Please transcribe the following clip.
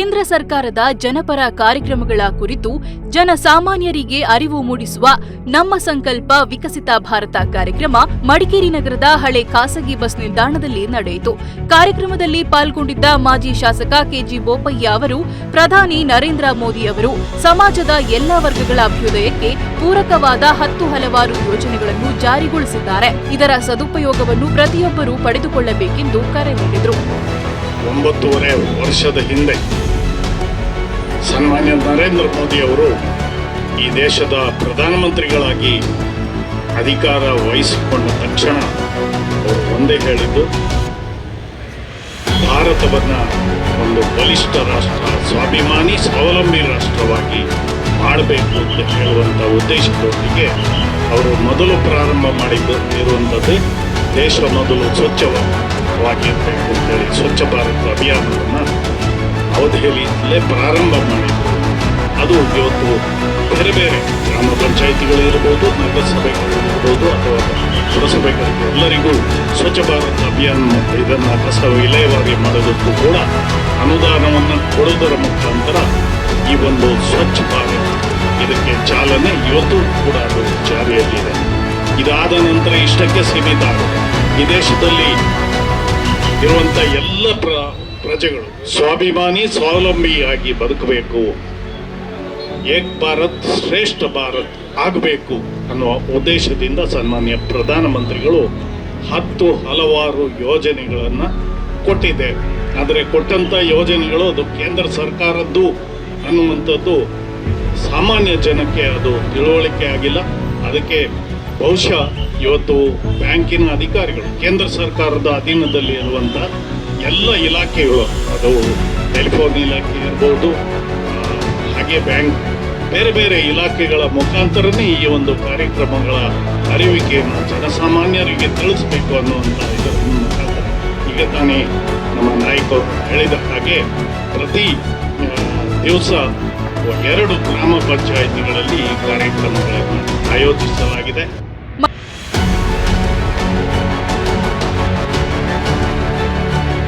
ಕೇಂದ್ರ ಸರ್ಕಾರದ ಜನಪರ ಕಾರ್ಯಕ್ರಮಗಳ ಕುರಿತು ಜನಸಾಮಾನ್ಯರಿಗೆ ಅರಿವು ಮೂಡಿಸುವ ನಮ್ಮ ಸಂಕಲ್ಪ ವಿಕಸಿತ ಭಾರತ ಕಾರ್ಯಕ್ರಮ ಮಡಿಕೇರಿ ನಗರದ ಹಳೆ ಖಾಸಗಿ ಬಸ್ ನಿಲ್ದಾಣದಲ್ಲಿ ನಡೆಯಿತು. ಕಾರ್ಯಕ್ರಮದಲ್ಲಿ ಪಾಲ್ಗೊಂಡಿದ್ದ ಮಾಜಿ ಶಾಸಕ ಕೆಜಿ ಬೋಪಯ್ಯ ಅವರು, ಪ್ರಧಾನಿ ನರೇಂದ್ರ ಮೋದಿ ಅವರು ಸಮಾಜದ ಎಲ್ಲಾ ವರ್ಗಗಳ ಅಭ್ಯುದಯಕ್ಕೆ ಪೂರಕವಾದ ಹತ್ತು ಹಲವಾರು ಯೋಜನೆಗಳನ್ನು ಜಾರಿಗೊಳಿಸಿದ್ದಾರೆ. ಇದರ ಸದುಪಯೋಗವನ್ನು ಪ್ರತಿಯೊಬ್ಬರೂ ಪಡೆದುಕೊಳ್ಳಬೇಕೆಂದು ಕರೆ ನೀಡಿದರು. ಒಂಬತ್ತೂವರೆ ವರ್ಷದ ಹಿಂದೆ ಸನ್ಮಾನ್ಯ ನರೇಂದ್ರ ಮೋದಿ ಅವರು ಈ ದೇಶದ ಪ್ರಧಾನಮಂತ್ರಿಗಳಾಗಿ ಅಧಿಕಾರ ವಹಿಸಿಕೊಂಡ ತಕ್ಷಣ ಅವರು ಒಂದೇ ಹೇಳಿದ್ದು, ಭಾರತವನ್ನು ಒಂದು ಬಲಿಷ್ಠ ರಾಷ್ಟ್ರ, ಸ್ವಾಭಿಮಾನಿ, ಸ್ವಾವಲಂಬಿ ರಾಷ್ಟ್ರವಾಗಿ ಮಾಡಬೇಕು ಅಂತ ಹೇಳುವಂಥ ಉದ್ದೇಶದೊಂದಿಗೆ ಅವರು ಮೊದಲು ಪ್ರಾರಂಭ ಮಾಡಿದ್ದು ಇರುವಂಥದ್ದೇ ದೇಶ ಮೊದಲು ಸ್ವಚ್ಛವಾಗಿರಬೇಕು ಅಂತೇಳಿ ಸ್ವಚ್ಛ ಭಾರತ ಅಭಿಯಾನವನ್ನು ಅವಧಿಯಲ್ಲಿಯೇ ಪ್ರಾರಂಭ ಮಾಡಿದ್ರು. ಅದು ಇವತ್ತು ಬೇರೆ ಬೇರೆ ಗ್ರಾಮ ಪಂಚಾಯಿತಿಗಳು ಇರ್ಬೋದು, ನಗರಸಭೆಗಳು ಇರ್ಬೋದು ಅಥವಾ ಪುರಸಭೆಗಳು ಎಲ್ಲರಿಗೂ ಸ್ವಚ್ಛ ಭಾರತ ಅಭಿಯಾನ ಇದನ್ನು ಕಸ ವಿಲಯವಾಗಿ ಮಾಡೋದಕ್ಕೂ ಕೂಡ ಅನುದಾನವನ್ನು ಕೊಡುವುದರ ಮುಖಾಂತರ ಈ ಒಂದು ಸ್ವಚ್ಛ ಭಾರತ ಇದಕ್ಕೆ ಚಾಲನೆ ಇವತ್ತು ಕೂಡ ಅದು ಜಾರಿಯಲ್ಲಿದೆ. ಇದಾದ ನಂತರ ಇಷ್ಟಕ್ಕೆ ಸೀಮಿತ ಆಗುತ್ತೆ ಈ ದೇಶದಲ್ಲಿ ಇರುವಂಥ ಎಲ್ಲ ಪ್ರ ಪ್ರಜೆಗಳು ಸ್ವಾಭಿಮಾನಿ, ಸ್ವಾವಲಂಬಿಯಾಗಿ ಬದುಕಬೇಕು. ಏಕ್ ಭಾರತ್, ಶ್ರೇಷ್ಠ ಭಾರತ್ ಆಗಬೇಕು ಅನ್ನುವ ಉದ್ದೇಶದಿಂದ ಸನ್ಮಾನ್ಯ ಪ್ರಧಾನಮಂತ್ರಿಗಳು ಹತ್ತು ಹಲವಾರು ಯೋಜನೆಗಳನ್ನು ಕೊಟ್ಟಿದೆ ಆದರೆ ಕೊಟ್ಟಂತ ಯೋಜನೆಗಳು ಅದು ಕೇಂದ್ರ ಸರ್ಕಾರದ್ದು ಅನ್ನುವಂಥದ್ದು ಸಾಮಾನ್ಯ ಜನಕ್ಕೆ ಅದು ತಿಳುವಳಿಕೆ ಆಗಿಲ್ಲ. ಅದಕ್ಕೆ ಬಹುಶಃ ಇವತ್ತು ಬ್ಯಾಂಕಿನ ಅಧಿಕಾರಿಗಳು, ಕೇಂದ್ರ ಸರ್ಕಾರದ ಅಧೀನದಲ್ಲಿ ಇರುವಂಥ ಎಲ್ಲ ಇಲಾಖೆಗಳು, ಅದು ಟೆಲಿಫೋನ್ ಇಲಾಖೆ ಇರ್ಬೋದು ಹಾಗೆ ಬ್ಯಾಂಕ್, ಬೇರೆ ಬೇರೆ ಇಲಾಖೆಗಳ ಮುಖಾಂತರನೇ ಈ ಒಂದು ಕಾರ್ಯಕ್ರಮಗಳ ಅರಿವಿಕೆಯನ್ನು ಜನಸಾಮಾನ್ಯರಿಗೆ ತಿಳಿಸಬೇಕು ಅನ್ನುವಂಥ ಇದರ ಮುಖಾಂತರ. ಈಗ ತಾನೇ ನಮ್ಮ ನಾಯಕರು ಹೇಳಿದ ಹಾಗೆ ಪ್ರತಿ ದಿವಸ ಎರಡು ಗ್ರಾಮ ಪಂಚಾಯಿತಿಗಳಲ್ಲಿ ಈ ಕಾರ್ಯಕ್ರಮಗಳನ್ನು ಆಯೋಜಿಸಲಾಗಿದೆ.